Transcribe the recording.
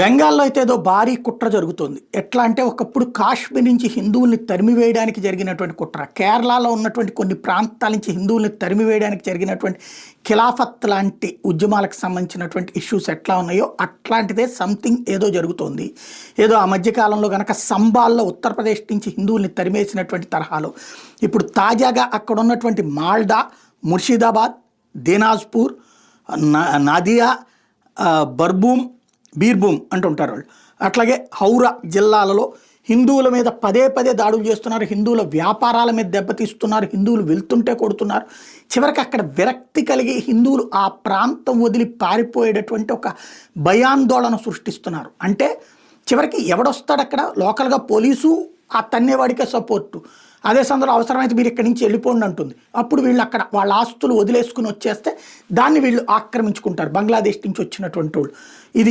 బెంగాల్లో అయితే ఏదో భారీ కుట్ర జరుగుతుంది. ఎట్లా అంటే ఒకప్పుడు కాశ్మీర్ నుంచి హిందువుల్ని తరిమివేయడానికి జరిగినటువంటి కుట్ర కేరళలో ఉన్నటువంటి కొన్ని ప్రాంతాల నుంచి హిందువుల్ని తరిమివేయడానికి జరిగినటువంటి ఖిలాఫత్ లాంటి ఉద్యమాలకు సంబంధించినటువంటి ఇష్యూస్ ఎట్లా ఉన్నాయో అట్లాంటిదే సంథింగ్ ఏదో జరుగుతోంది. ఏదో ఆ మధ్యకాలంలో కనుక సంబాల్లో ఉత్తరప్రదేశ్ నుంచి హిందువుల్ని తరిమేసినటువంటి తరహాలో. ఇప్పుడు తాజాగా అక్కడ ఉన్నటువంటి మాల్డా ముర్షిదాబాద్ దీనాజ్పూర్ నాదియా బర్బూమ్ బీర్భూమ్ అంటుంటారు వాళ్ళు. అట్లాగే హౌరా జిల్లాలలో హిందువుల మీద పదే పదే దాడులు చేస్తున్నారు. హిందువుల వ్యాపారాల మీద దెబ్బతీస్తున్నారు. హిందువులు వెళ్తుంటే కొడుతున్నారు. చివరికి అక్కడ విరక్తి కలిగి హిందువులు ఆ ప్రాంతం వదిలి పారిపోయేటటువంటి ఒక భయాందోళన సృష్టిస్తున్నారు. అంటే చివరికి ఎవడొస్తాడు అక్కడ? లోకల్గా పోలీసు ఆ తన్నేవాడికే సపోర్టు. అదే సందర్భంలో అవసరమైతే మీరు ఇక్కడి నుంచి వెళ్ళిపోండి అంటుంది. అప్పుడు వీళ్ళు అక్కడ వాళ్ళ ఆస్తులు వదిలేసుకుని వచ్చేస్తే దాన్ని వీళ్ళు ఆక్రమించుకుంటారు. బంగ్లాదేశ్ నుంచి వచ్చినటువంటి వాళ్ళు. ఇది